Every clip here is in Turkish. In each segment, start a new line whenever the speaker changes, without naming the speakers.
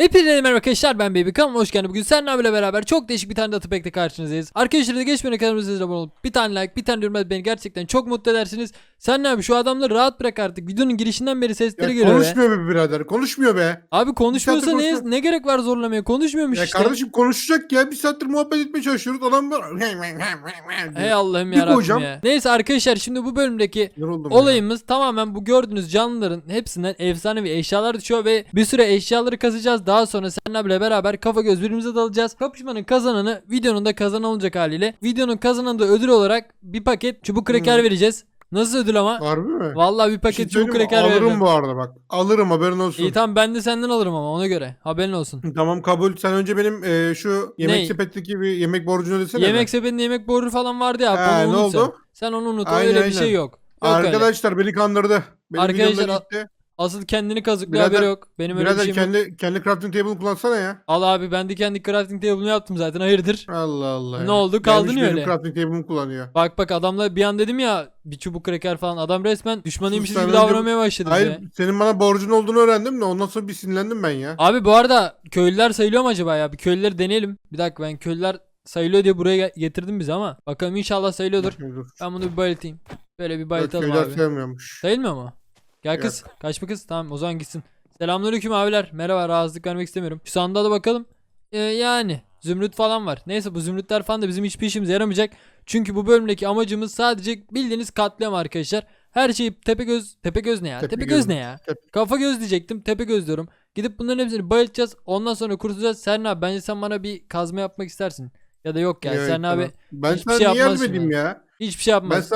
Hepinize merhaba arkadaşlar ben Baby kanalıma hoş geldin. Bugün Serna abiyle beraber çok değişik bir tane de Atupek'te karşınızdayız. Arkadaşlar da geçmeden kanalımıza abone olup bir tane like bir tane yorum beni gerçekten çok mutlu edersiniz. Serna abi şu adamları rahat bırak artık. Videonun girişinden beri sesleri
Ya
geliyor be.
konuşmuyor be birader. Konuşmuyor be.
Abi konuşmuyorsa ne, ne gerek var zorlamaya konuşmuyormuş
Ya
işte.
kardeşim konuşacak ya. Bir saattir muhabbet etmeye çalışıyoruz. Adam var.
Hey Allah'ım yarabbim
koyacağım.
ya. Neyse arkadaşlar şimdi bu bölümdeki
Yoruldum ya.
Olayımız tamamen bu gördüğünüz canlıların hepsinden efsanevi eşyalar düşüyor ve bir süre eşyaları Daha sonra seninle beraber kafa göz birbirimize dalacağız. Kapışmanın kazananı videonun da kazanan olacak haliyle. Videonun kazananı da ödül olarak bir paket çubuk kreker
Hmm.
vereceğiz. Nasıl ödül ama?
Harbi mi?
Vallahi bir paket
şey
çubuk
söyleyeyim mi?
kreker
Alırım bu arada bak. Alırım haberin olsun.
İyi tamam ben de senden alırım ama ona göre. Haberin olsun.
Tamam kabul. Sen önce benim e, şu yemek
Ney?
sepetteki bir yemek borcunu ödesene.
yemek sepetinde yemek boru falan vardı ya. Onu
ne
unut sen.
oldu?
Sen onu unut.
Aynen,
öyle bir
aynen.
şey yok. Yok öyle.
Arkadaşlar beni kandırdı. Benim
Arkadaşlar,
videomda gitti.
Asıl kendini kazıklıyor
Birader-
haberi yok. Benim öyle bir
Birader
şeyim yok.
kendi, kendi crafting table kullansana ya.
Al abi ben de kendi crafting table'ımı yaptım zaten hayırdır.
Allah Allah.
Ne
ya.
oldu? Kaldın
Gelmiş
ya
benim
öyle.
crafting table'ımı kullanıyor.
Bak bak adamla bir an dedim ya bir çubuk kreker falan adam resmen düşmanıymışız
Sus
gibi
önce-
davranmaya başladı
Hayır
bize.
senin bana borcun olduğunu öğrendim de ondan sonra bir sinirlendim ben ya.
Abi bu arada köylüler sayılıyor mu acaba ya? Bir köylüleri deneyelim. Bir dakika ben köylüler sayılıyor diye buraya getirdim bizi ama. Bakalım inşallah sayılıyordur.
Dur.
Ben bunu bir bayıltayım. Böyle bir bayıltalım
köyler
abi.
sevmiyormuş.
Sayılmıyor mu? Gel kız. Kaçma kız. Tamam o zaman gitsin. Selamünaleyküm abiler. Merhaba rahatsızlık vermek istemiyorum. Şu sandığa da bakalım. Ee, yani zümrüt falan var. Neyse bu zümrütler falan da bizim hiçbir işimize yaramayacak. Çünkü bu bölümdeki amacımız sadece bildiğiniz katliam arkadaşlar. Her şeyi Tepegöz Tepegöz ne ya?
Tepegöz
Tepegöz
mü?
ne ya?
Tepe-
Kafa göz diyecektim. Tepegöz diyorum. Gidip bunların hepsini bayıltacağız. Ondan sonra kurtulacağız. Sen abi bence sen bana bir kazma yapmak istersin. Ya da yok ya.
Evet,
Sen abi
tamam. Ben
hiçbir
sana
şey
niye
yapmazsın
yardım edeyim ya?
hiçbir şey
Ben
yapmaz.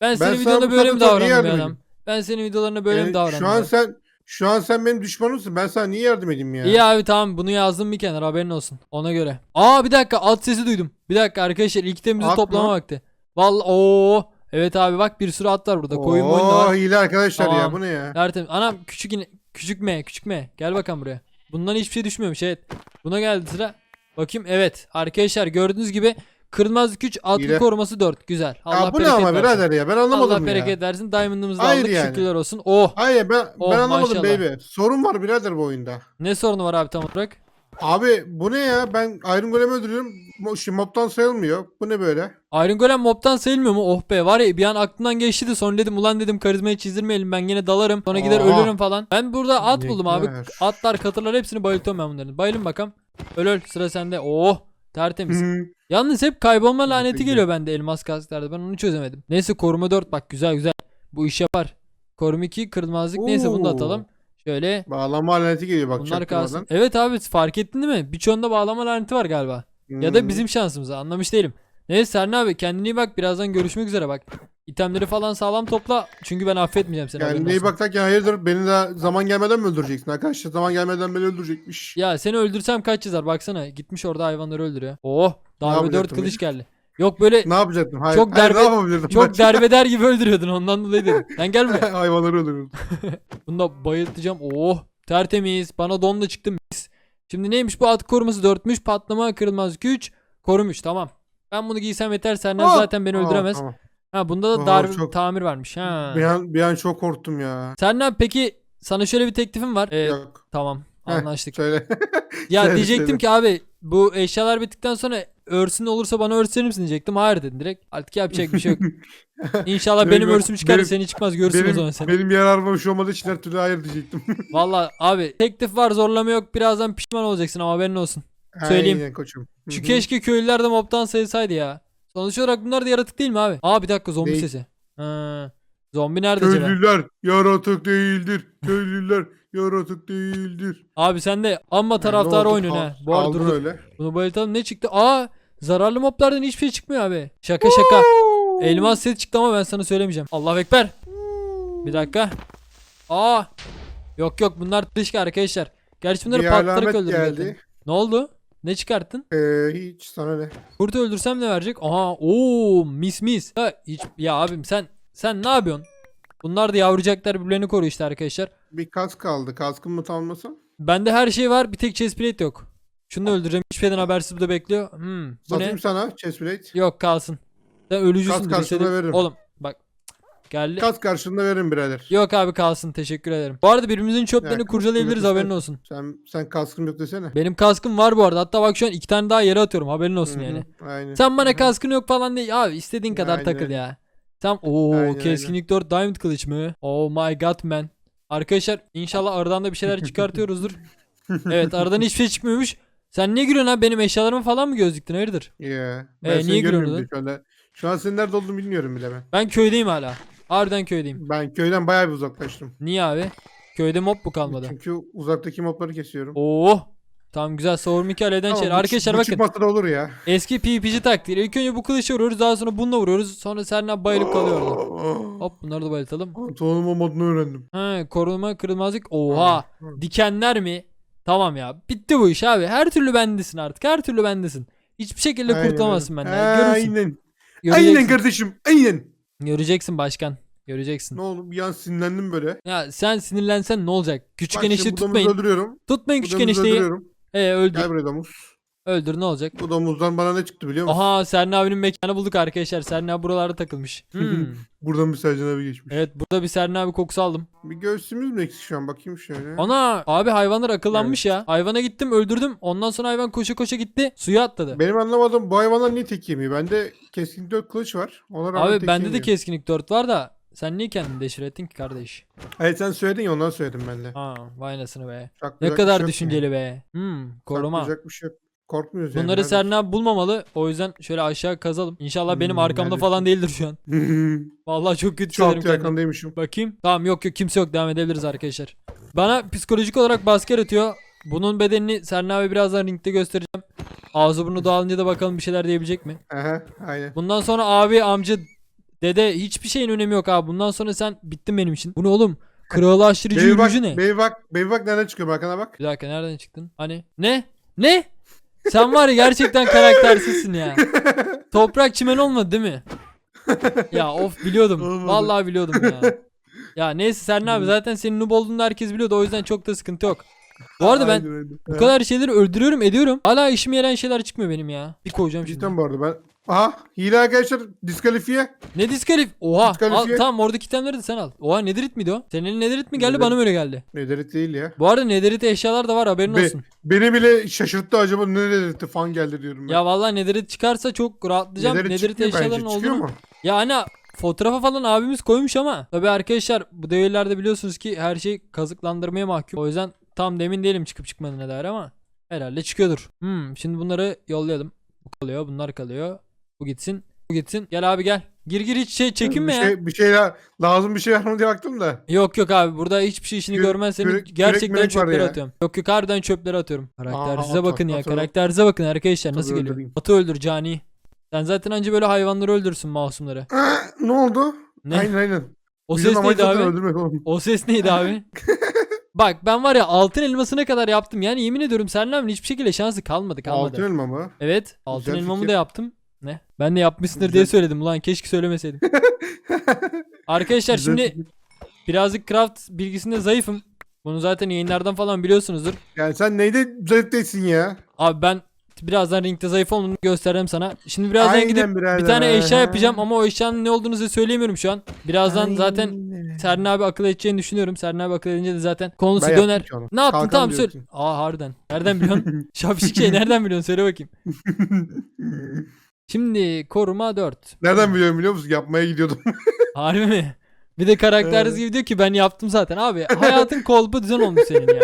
Ben,
sana
senin
sana
videolarına
bu
böyle mi
niye
davrandım adam? Ben senin videolarına böyle mi
Yani
davrandım?
Şu an sen şu an sen benim düşmanımsın. Ben sana niye yardım edeyim ya?
İyi abi tamam bunu yazdım bir kenara haberin olsun. Ona göre. Aa bir dakika at sesi duydum. Bir dakika arkadaşlar ilk temimizi
At
toplama
mı?
vakti. Vallahi oo. Evet abi bak bir sürü at var burada. Koyun boyun da
Oo,
var.
hile arkadaşlar
Tamam.
ya bu ne ya?
Tertemiz. Anam küçük yine küçük me küçük me. Gel bakalım buraya. Bundan hiçbir şey düşmüyormuş evet. Buna geldi sıra. Bakayım evet. Arkadaşlar gördüğünüz gibi kırmızı güç atlı
Hile.
koruması 4. Güzel. Allah
ya bu ne
bereket
ama
versin.
birader ya ben anlamadım
Allah
ya.
bereket versin. Diamond'ımızı da
Hayır
aldık.
yani.
Şükürler olsun. Oh.
Hayır ben
Oh,
ben anlamadım
maşallah.
baby. Sorun var birader bu oyunda.
Ne sorunu var abi tam olarak?
Abi bu ne ya? Ben Iron Golem'i öldürüyorum. Mo- Şimdi mobtan sayılmıyor. Bu ne böyle?
Iron Golem mobtan sayılmıyor mu? Oh be var ya bir an aklımdan geçti de sonra dedim ulan dedim karizmayı çizdirmeyelim ben yine dalarım. Sonra gider ölürüm falan. Ben burada at buldum abi.
Nekler.
Atlar katırlar hepsini bayıltıyorum ben bunların. Bayılın bakalım. Öl öl sıra sende. Oh tertemiz.
Hı.
Yalnız hep kaybolma laneti geliyor bende elmas kasklarda. Ben onu çözemedim. Neyse koruma 4 bak güzel güzel. Bu iş yapar. Koruma 2 kırmızılık neyse bunu da
Oo.
atalım. Şöyle
Bağlama aleti geliyor bak
bunlar kalsın. Evet abi fark ettin değil mi? Birçoğunda bağlama laneti var galiba. Ya da
Hmm.
bizim şansımıza anlamış değilim. Neyse Serna abi kendine iyi bak birazdan görüşmek üzere bak. İtemleri falan sağlam topla çünkü ben affetmeyeceğim seni. haberin
Kendine iyi
olsun.
bak derken hayırdır beni de zaman gelmeden mi öldüreceksin arkadaşlar? Zaman gelmeden beni öldürecekmiş.
Ya seni öldürsem kaç yazar baksana gitmiş orada hayvanları öldürüyor. Oh darbe 4
yapacaktım
kılıç geldi. Yok böyle
Ne yapacaktım? Hayır.
Çok
hayır,
darbe-
ne yapabilirdim?
çok
ben?
derbeder gibi öldürüyordun ondan dolayı dedim. Sen gel buraya.
Hayvanları öldürüyordum.
Bunu da bayıltacağım. Oh tertemiz. Bana don da çıktı mis. Şimdi neymiş bu at koruması 4'müş. Patlama kırılmaz güç. Korumuş tamam. Ben bunu giysem yeter. Senden
Ah!
zaten beni
Aa,
öldüremez.
tamam.
Ha bunda da
Aa,
darbe
çok-
tamir varmış. Ha.
Bir an, bir an çok korktum ya.
Senden peki sana şöyle bir teklifim var. Ee,
Yok.
tamam
Heh,
anlaştık.
Söyle.
ya
söyle,
diyecektim
söyle.
ki abi bu eşyalar bittikten sonra örsün olursa bana örs verir misin diyecektim. Hayır dedin direkt. Artık yapacak bir şey yok. İnşallah benim,
Benim-
örsüm çıkar
benim-
seni çıkmaz görsün o zaman
benim,
seni.
benim yararıma bir şey olmadığı için her türlü hayır diyecektim.
Valla abi teklif var zorlama yok birazdan pişman olacaksın ama haberin olsun. Söyleyeyim.
Aynen koçum.
Şu
hı.
keşke köylüler de mobtan sayılsaydı ya. Sonuç olarak bunlar da yaratık değil mi abi? Aa bir dakika zombi
Değil.
sesi. Ha. Zombi nerede acaba?
Köylüler yaratık değildir. Köylüler yaratık değildir.
Abi sen de amma
Ne
taraftar
oldu?
oynuyorsun ha.
Al-
Bu arada
aldın
dur,
öyle.
Bunu bayıltalım ne çıktı? Aa zararlı moblardan hiçbir şey çıkmıyor abi. Şaka şaka. Elmas set çıktı ama ben sana söylemeyeceğim. Allah ekber. Bir dakika. Aa. Yok yok bunlar dışkı arkadaşlar. Gerçi bunları
Bir
patlayarak
alamet
öldürdüm
geldi.
Ne oldu? Ne çıkarttın?
Ee, hiç sana ne?
Kurtu öldürsem ne verecek? Aha ooo mis mis. Ya, hiç, ya abim sen sen ne yapıyorsun? Bunlar da yavrucaklar birbirlerini koruyor işte arkadaşlar.
Bir kask kaldı. Kaskın mı tamamlasam?
Bende her şey var bir tek chest plate yok. Şunu da öldüreceğim. Hiçbir şeyden habersiz burada bekliyor. Hmm, bu ne?
Satayım sana chestplate.
Yok kalsın. Sen ölücüsün.
Kas karşılığında veririm.
Oğlum. Geldi.
Kas karşılığında veririm birader.
Yok abi kalsın teşekkür ederim. Bu arada birbirimizin çöplerini
Ya,
kurcalayabiliriz
yok,
haberin olsun.
Sen sen kaskın yok desene.
Benim kaskım var bu arada. Hatta bak şu an iki tane daha yere atıyorum haberin olsun
Hı hı,
yani.
Aynen.
Sen bana
Hı hı.
kaskın yok falan değil. Abi istediğin kadar
Aynen
takıl ya. Tam
Aynen
keskinlik 4 diamond kılıç mı? Oh my god man. Arkadaşlar inşallah aradan da bir şeyler çıkartıyoruzdur. evet aradan hiçbir şey çıkmıyormuş. Sen niye gülüyorsun abi benim eşyalarımı falan mı göz diktin hayırdır?
Ya.
Ee,
Ben seni
niye
görmüyorum
gülüyorsun
şu anda. Şu an senin nerede olduğunu bilmiyorum bile ben.
Ben köydeyim hala. Harbiden köydeyim.
Ben köyden bayağı bir uzaklaştım.
Niye abi? Köyde mob mu kalmadı?
Çünkü uzaktaki mobları kesiyorum.
Oo. Tamam güzel savur Mikael eden
Tamam, bu-
Arkadaşlar
bu
bakın.
çıkmasa da olur ya.
Eski PvP'ci taktiği. İlk önce bu kılıçla vuruyoruz. Daha sonra bununla vuruyoruz. Sonra Serna bayılıp kalıyor orada. Hop bunları da bayıltalım.
Pantolonumun modunu öğrendim.
Ha, korunma kırılmazlık. Oha. Dikenler mi? Tamam ya. Bitti bu iş abi. Her türlü bendesin artık. Her türlü bendesin. Hiçbir şekilde
Aynen
kurtulamazsın benden. Görürsün.
Aynen.
Göreceksin.
Aynen kardeşim. Aynen.
Göreceksin başkan. Göreceksin.
Ne oldu? Bir an sinirlendim böyle.
Ya sen sinirlensen ne olacak? Küçük
Bak
enişte
şimdi
tutmayın.
öldürüyorum.
Tutmayın küçük
domuzu
enişteyi.
öldürüyorum.
Ee öldür.
Gel buraya domuz.
Öldür ne olacak?
Bu domuzdan bana ne çıktı biliyor musun?
Aha Serna abinin mekanı bulduk arkadaşlar. Serna buralarda takılmış. Hmm.
Buradan bir Sercan abi geçmiş.
evet burada bir Serna abi kokusu aldım.
Bir göğsümüz mü eksik şu an? Bakayım şöyle.
Ana abi hayvanlar akıllanmış ya. Hayvana gittim öldürdüm. Ondan sonra hayvan koşa koşa gitti. Suya atladı.
Benim anlamadığım bu hayvanlar niye tek yemiyor? Bende keskin dört kılıç var. Ona rağmen
Abi
tek
bende de
yemiyor.
keskinlik 4 var da sen niye kendini deşir ettin ki kardeş?
Hayır sen söyledin ya ondan söyledim ben de.
Ha vay anasını be. Ne
Saklayacak bir
kadar
şey yok
düşünceli be. Hmm koruma.
Saklayacak bir şey yok. Korkmuyoruz yani.
Bunları Serna bulmamalı. O yüzden şöyle aşağı kazalım. İnşallah benim
Hmm,
arkamda
neredesin?
falan değildir şu an. Vallahi çok kötü hissederim
Çok
kendimi.
yakındaymışım.
Bakayım. Tamam yok yok kimse yok devam edebiliriz arkadaşlar. Bana psikolojik olarak baskı yaratıyor. Bunun bedenini Serna abi birazdan ringde göstereceğim. Ağzı burnu dağılınca da bakalım bir şeyler diyebilecek mi?
Aha aynen.
Bundan sonra abi amca dede hiçbir şeyin önemi yok abi. Bundan sonra sen bittin benim için. Bu ne oğlum? Kralılaştırıcı
Baby bak,
yürüyücü ne?
baby bak, baby bak nereden çıkıyor bakana bak.
Bir dakika nereden çıktın? Hani? Ne? Ne? Sen var ya gerçekten karaktersizsin ya. Toprak çimen olmadı değil mi? Ya of biliyordum.
Olmadı.
Vallahi biliyordum ya. Ya neyse Serna abi zaten senin noob olduğunu herkes biliyordu o yüzden çok da sıkıntı yok. Bu arada ben
Aynen
bu kadar şeyleri öldürüyorum ediyorum. Hala işime yarayan şeyler çıkmıyor benim ya. Bir koyacağım şimdi.
Cidden bu arada ben. Aha hile arkadaşlar diskalifiye.
Ne diskalif? Oha. Al,
Diskalifiye.
tamam oradaki itemleri de sen al. Oha nedirit miydi o? Senin nedirit mi geldi
Nedirit.
bana mı öyle geldi?
Nederit değil ya.
Bu arada nedirit eşyalar da var haberin
Be-
olsun.
Beni bile şaşırttı acaba ne nederiti fan geldi diyorum ben.
Ya vallahi nedirit çıkarsa çok rahatlayacağım. Nedirit
bence.
eşyaların olduğunu.
mu?
Ya hani fotoğrafa falan abimiz koymuş ama. Tabii arkadaşlar bu devirlerde biliyorsunuz ki her şey kazıklandırmaya mahkum. O yüzden tam demin değilim çıkıp çıkmadığına dair ama. Herhalde çıkıyordur. Hmm, şimdi bunları yollayalım. Bu kalıyor bunlar kalıyor. Bu gitsin. Bu gitsin. Gel abi gel. Gir gir hiç şey çekinme
bir
ya.
Şey, bir şey la- lazım bir şey var mı diye baktım da.
Yok yok abi burada hiçbir şey işini
Kürek-
görmez senin
kürek-
gerçekten
var ya.
atıyorum. Yok yok harbiden çöpleri atıyorum. Karaktersize
at,
bakın ya
at, at.
karaktersize bakın arkadaşlar nasıl geliyor.
öldüreyim.
Atı öldür cani. Sen zaten anca böyle hayvanları öldürsün masumları.
Ne oldu?
Ne?
Aynen aynen.
O
Bizim
ses neydi
zaten
abi?
öldürmek oğlum.
O ses neydi abi? Bak ben var ya altın elmasına kadar yaptım. Yani yemin ediyorum Sernem'in hiçbir şekilde şansı kalmadı kalmadı.
Altın elma mı?
Evet altın
Güzel
elmamı
fikir.
da yaptım. Ne? Ben de yapmışsındır diye söyledim ulan keşke söylemeseydim. Arkadaşlar şimdi birazcık craft bilgisinde zayıfım. Bunu zaten yayınlardan falan biliyorsunuzdur.
Yani sen neyde zayıf değilsin ya?
Abi ben birazdan ringde zayıf olduğunu göstereceğim sana. Şimdi birazdan
Aynen
gidip
birader.
bir tane eşya yapacağım ama o eşyanın ne olduğunu size söyleyemiyorum şu an. Birazdan zaten
Aynen.
Serna abi akıl edeceğini düşünüyorum. Serna abi akıl edince de zaten konusu
Ben
döner. Ne yaptın
Kalkan
tamam söyle. Aa harbiden. Nereden biliyorsun? Şapşik şey nereden biliyorsun söyle bakayım. Şimdi koruma 4.
Nereden biliyorum biliyor musun? Yapmaya gidiyordum.
Harbi mi? Bir de karakteriz
Evet.
gibi diyor ki ben yaptım zaten abi. Hayatın kolpa düzen olmuş senin ya.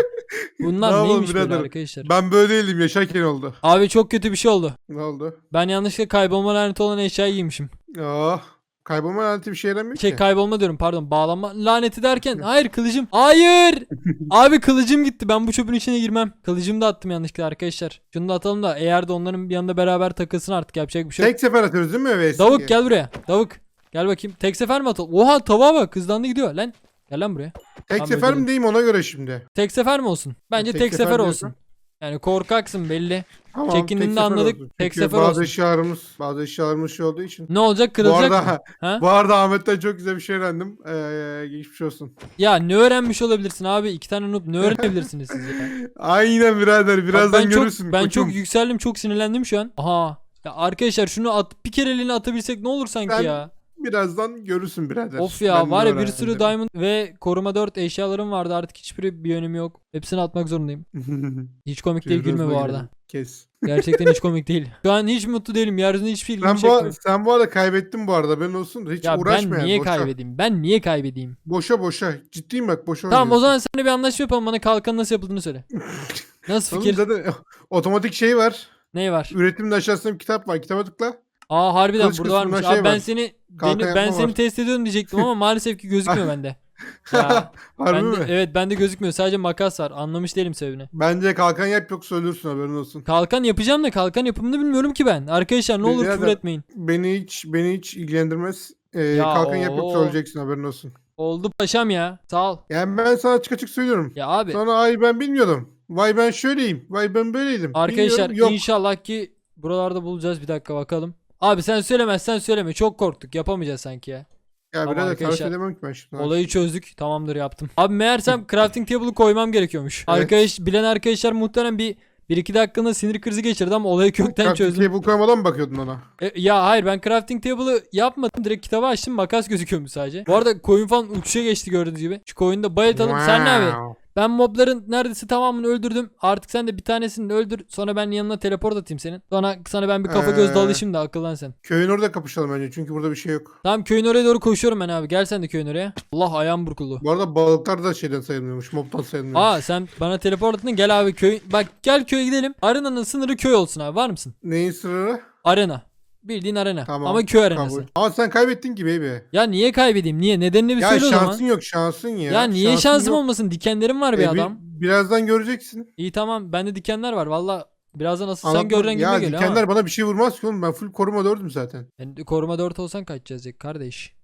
Bunlar
yapalım
neymiş böyle
birader?
arkadaşlar?
ben böyle değildim. Yaşarken oldu.
Abi çok kötü bir şey oldu.
Ne oldu?
Ben yanlışlıkla kaybolma laneti olan eşyayı giymişim.
Oh. Kaybolma laneti bir şey yaramıyor
Şey
ki.
kaybolma diyorum pardon bağlanma laneti derken hayır kılıcım hayır! Abi kılıcım gitti ben bu çöpün içine girmem. Kılıcımı da attım yanlışlıkla arkadaşlar. Şunu da atalım da eğer de onların bir yanında beraber takılsın artık yapacak bir şey yok.
Tek sefer atıyoruz değil mi eve?
Davuk gel buraya. Davuk gel bakayım. Tek sefer mi atalım? Oha tabağa bak hızlandı gidiyor. Lan gel lan buraya.
Tek
Tamam,
sefer
ödedim.
mi diyeyim ona göre şimdi.
tek sefer mi olsun? Bence
Tek
tek,
sefer
sefer,
diyorsun.
olsun yani korkaksın belli
Tamam,
Çekindiğini de anladık,
olsun.
tek
Çünkü
sefer
bazı
olsun.
eşyalarımız, bazı eşyalarımız şey olduğu için.
ne olacak
Bu
kırılacak
arada,
mı? Ha?
bu arada Ahmet'ten çok güzel bir şey öğrendim. Ee, geçmiş olsun.
Ya ne öğrenmiş olabilirsin abi iki tane noob ne öğrenebilirsiniz siz ya
Aynen birader.
Bak
Birazdan
ben
görürsün.
Çok, ben
koçum.
çok yükseldim çok sinirlendim şu an. Aha. Ya arkadaşlar şunu at bir kereliğine atabilsek ne olur sanki
Ben-
ya.
Birazdan görürsün birader.
Of ya
Ben
var ya bir sürü diamond ve koruma 4 eşyalarım vardı artık hiçbiri bir önemi yok. Hepsini atmak zorundayım. Hiç komik değil gülme bu arada.
Kes.
Gerçekten hiç komik değil. Şu an hiç mutlu değilim. Yeryüzünde hiçbir ilgimi
Sen bu,
çekmiyor.
sen bu arada kaybettin bu arada ben olsun. Hiç
Ya
uğraşma
ben
yani,
niye
boşa.
kaybedeyim? Ben niye kaybedeyim?
Boşa boşa. Ciddiyim bak boşa
Tamam o
oynuyorsun.
zaman seninle bir anlaşma yapalım. Bana kalkan nasıl yapıldığını söyle. Nasıl
Oğlum
fikir?
zaten otomatik şey var.
Ne var?
Üretimin aşağısında bir kitap var. Kitaba tıkla.
Aa harbiden
Kılıç
burada
kısmında
varmış.
şey
Abi ben
var.
seni
Kalkan
beni, ben
yapma
seni
var.
test ediyorum diyecektim ama maalesef ki gözükmüyor bende. Ya,
Harbi
bende,
mi?
evet bende gözükmüyor. Sadece makas var. Anlamış değilim sebebini.
Bence kalkan yap yoksa ölürsün haberin olsun.
Kalkan yapacağım da kalkan yapımını bilmiyorum ki ben. Arkadaşlar ne olur
Birader,
küfür etmeyin.
Beni hiç beni hiç ilgilendirmez. Ee,
Ya,
kalkan yap yoksa
oo.
öleceksin haberin olsun.
Oldu paşam ya. Sağ ol.
Yani ben sana açık açık söylüyorum.
Ya abi
Sonra ay ben bilmiyordum. Vay ben şöyleyim. Vay ben böyleydim.
arkadaşlar
yok.
inşallah ki buralarda bulacağız bir dakika bakalım. Abi sen söylemezsen söyleme. Çok korktuk. Yapamayacağız sanki ya.
Ya
Ama
birader
arkadaşlar,
tavsiye edemem ki ben şimdi.
Olayı çözdük. Tamamdır yaptım. Abi meğersem crafting table'ı koymam gerekiyormuş.
Evet.
Arkadaş bilen arkadaşlar muhtemelen bir 1-2 dakikanın sinir krizi geçirdi ama olayı kökten
Crafting
çözdüm.
table koymadan mı bakıyordun ona?
E, ya hayır ben crafting table'ı yapmadım. Direkt kitabı açtım. Makas gözüküyormuş sadece. Bu arada koyun falan uçuşa geçti gördüğünüz gibi. Şu koyunu da bayıltalım. Sen ne abi?
Wow.
Ben mobların neredeyse tamamını öldürdüm. Artık sen de bir tanesini öldür. Sonra ben yanına teleport atayım senin. Sonra sana ben bir kafa göz
Ee.
dalışayım da akıllan sen.
Köyün orada kapışalım önce çünkü burada bir şey yok.
Tamam köyün oraya doğru koşuyorum ben abi. Gel sen de köyün oraya. Allah ayağım burkuldu.
Bu arada balıklar da şeyden sayılmıyormuş. Mobtan sayılmıyormuş.
Aa sen bana teleport attın. Gel abi köy. Bak gel köye gidelim. Arenanın sınırı köy olsun abi. Var mısın?
Neyin sırrı?
Arena. Bildiğin arena.
Tamam,
Ama köy arenası.
Kabul. Ama sen kaybettin ki baby.
Ya niye kaybedeyim? Niye? Nedenini bir
Ya
söyle o
şansın
zaman.
yok şansın ya.
Ya niye
Şansın
şansım
yok.
olmasın? Dikenlerim var be
E, bir-
adam.
birazdan göreceksin.
İyi tamam. Bende dikenler var. Valla birazdan asıl sen
Anlatma-
gören
ya
gibi geliyor
dikenler
ama.
bana bir şey vurmaz ki oğlum. Ben full koruma dördüm zaten.
Yani koruma 4 olsan kaçacağız ya kardeş.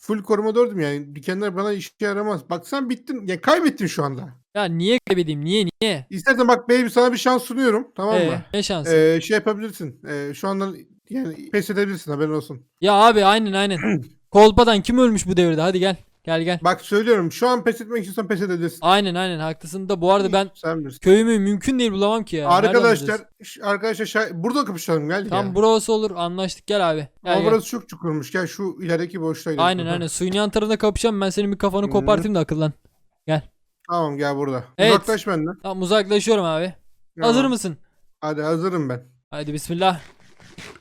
Full koruma dördüm yani. Dikenler bana işe yaramaz. Bak sen bittin. Ya kaybettin şu anda.
Ya niye kaybedeyim? Niye niye?
İstersen bak baby sana bir şans sunuyorum. Tamam
Ee,
mı?
ne şansı?
Ee, şey yapabilirsin. Ee, şu anda yani pes edebilirsin haberin olsun.
Ya abi aynen aynen. Kolpadan kim ölmüş bu devirde? Hadi gel. Gel gel.
Bak söylüyorum şu an pes etmek istiyorsan pes edebilirsin.
Aynen aynen haklısın da bu arada ben
Sen bilirsin.
köyümü mümkün değil bulamam ki ya.
Arkadaşlar, ş- arkadaşlar şah- burada kapışalım gel
Tam
ya.
burası olur anlaştık gel abi. Gel,
Ama
gel.
burası çok çukurmuş. Gel şu ilerideki boşluğa gidelim.
Aynen aynen suyun yan tarafında kapışacağım ben senin bir kafanı
Hı.
kopartayım da akıllan.
Tamam gel burada.
Evet.
Uzaklaş benden.
Tamam uzaklaşıyorum abi.
Tamam.
Hazır mısın?
Hadi hazırım ben.
Hadi bismillah.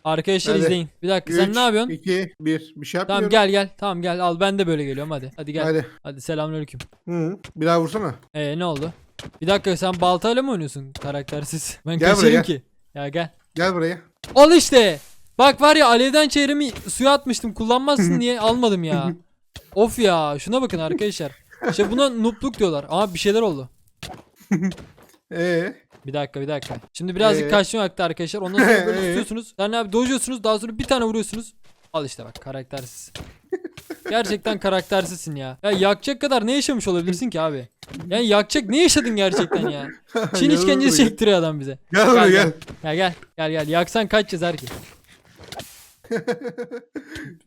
Arkadaşlar
Hadi.
izleyin. Bir dakika sen
Üç,
ne yapıyorsun?
2, 1. Bir şey
Tamam
yapmıyorum.
gel gel. Tamam gel al ben de böyle geliyorum hadi. Hadi gel. Hadi,
Hadi.
selamünaleyküm.
Hı, bir daha vursana.
Ee ne oldu? Bir dakika sen baltayla mı oynuyorsun karaktersiz? Ben
Gel buraya,
kaçırayım
gel.
ki. Ya gel.
Gel buraya.
Al işte. Bak var ya alevden çevremi suya atmıştım. Kullanmazsın diye almadım ya. Of ya. Şuna bakın arkadaşlar. İşte buna noobluk diyorlar. Ama bir şeyler oldu.
Ee,
Bir dakika bir dakika. Şimdi birazcık
Ee?
kaçma vakti arkadaşlar. Ondan sonra böyle
Ee?
tutuyorsunuz. Yani abi dojuyorsunuz. Daha sonra bir tane vuruyorsunuz. Al işte bak karaktersiz. Gerçekten karaktersizsin ya. Ya yakacak kadar ne yaşamış olabilirsin ki abi? Yani yakacak ne yaşadın gerçekten ya? Çin işkencesi çektiriyor adam bize.
Gel buraya
Gel,
gel.
Gel gel gel. Yaksan kaç yazar ki?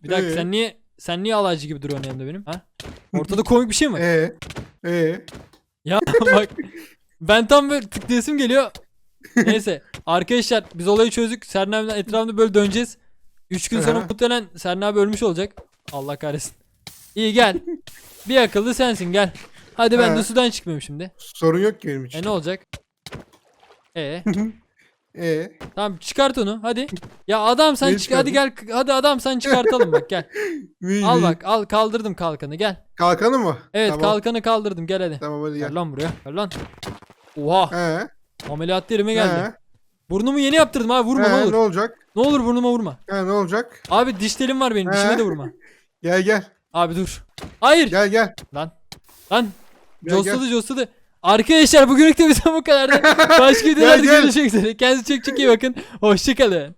Bir dakika
Ee?
sen niye sen niye alaycı gibi duruyorsun yanımda benim? Ha? Ortada komik bir şey mi?
Ee, ee.
Ya bak ben tam böyle tıklayasım geliyor. Neyse arkadaşlar biz olayı çözdük. Sernabi'nin etrafında böyle döneceğiz. 3 gün sonra muhtemelen Sernabi ölmüş olacak. Allah kahretsin. İyi gel. Bir akıllı sensin gel. Hadi ben de sudan çıkmıyorum şimdi.
Sorun yok ki benim için.
E ne olacak? E
Ee,
tamam çıkart onu hadi. Ya adam sen
Ne
çık hadi gel hadi adam sen çıkartalım bak gel.
ne-
Al
ne-
bak al kaldırdım kalkanı gel.
Kalkanı mı?
Evet
Tamam.
kalkanı kaldırdım gel hadi.
Tamam hadi
Gel
gel.
lan buraya gel lan. Oha
Ee,
ameliyat yerime geldi.
ee,
Burnumu yeni yaptırdım abi vurma ne
ee,
olur.
ne olacak?
Ne olur burnuma vurma.
Ee, ne olacak?
Abi diş telim var benim
He?
dişime de vurma.
Gel gel.
Abi dur. Hayır.
Gel gel.
Lan. Lan.
Gel,
Cosladı cosladı. Arkadaşlar bugünlük de bizden bu kadardı. Başka videolarda görüşmek üzere. Kendinize çok çok iyi bakın. Hoşçakalın.